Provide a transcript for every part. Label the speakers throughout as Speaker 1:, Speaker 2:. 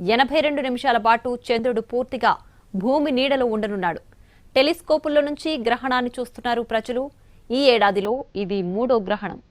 Speaker 1: ఎనభై రెండు నిమిషాల పాటు చంద్రుడు పూర్తిగా భూమి నీడలో ఉండనున్నాడు. టెలిస్కోపుల్లో నుంచి గ్రహణాన్ని చూస్తున్నారు ప్రజలు. ఈ ఏడాదిలో ఇది మూడో గ్రహణం.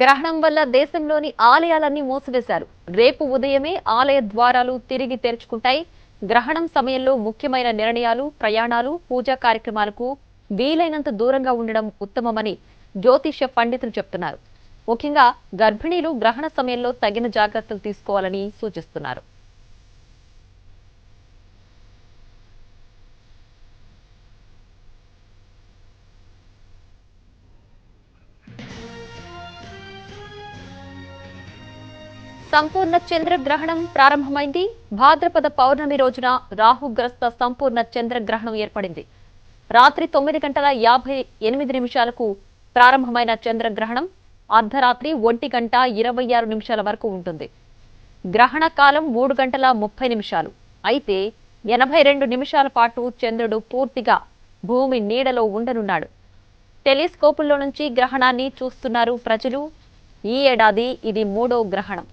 Speaker 1: గ్రహణం వల్ల దేశంలోని ఆలయాలన్నీ మూసివేశారు. రేపు ఉదయమే ఆలయ ద్వారాలు తిరిగి తెరుచుకుంటాయి. గ్రహణం సమయంలో ముఖ్యమైన నిర్ణయాలు ప్రయాణాలు పూజా కార్యక్రమాలకు వీలైనంత దూరంగా ఉండడం ఉత్తమమని జ్యోతిష పండితులు చెప్తున్నారు. ముఖ్యంగా గర్భిణీలు గ్రహణ సమయంలో తగిన జాగ్రత్తలు తీసుకోవాలని సూచిస్తున్నారు. సంపూర్ణ చంద్రగ్రహణం ప్రారంభమైంది. భాద్రపద పౌర్ణమి రోజున రాహుగ్రస్త సంపూర్ణ చంద్రగ్రహణం ఏర్పడింది. రాత్రి తొమ్మిది గంటల యాభై ఎనిమిది నిమిషాలకు ప్రారంభమైన చంద్రగ్రహణం అర్ధరాత్రి ఒంటి గంట ఇరవై ఆరు నిమిషాల వరకు ఉంటుంది. గ్రహణ కాలం మూడు గంటల ముప్పై నిమిషాలు. అయితే ఎనభై రెండు నిమిషాల పాటు చంద్రుడు పూర్తిగా భూమి నీడలో ఉండనున్నాడు. టెలిస్కోపుల్లో నుంచి గ్రహణాన్ని చూస్తున్నారు ప్రజలు. ఈ ఏడాది ఇది మూడో గ్రహణం.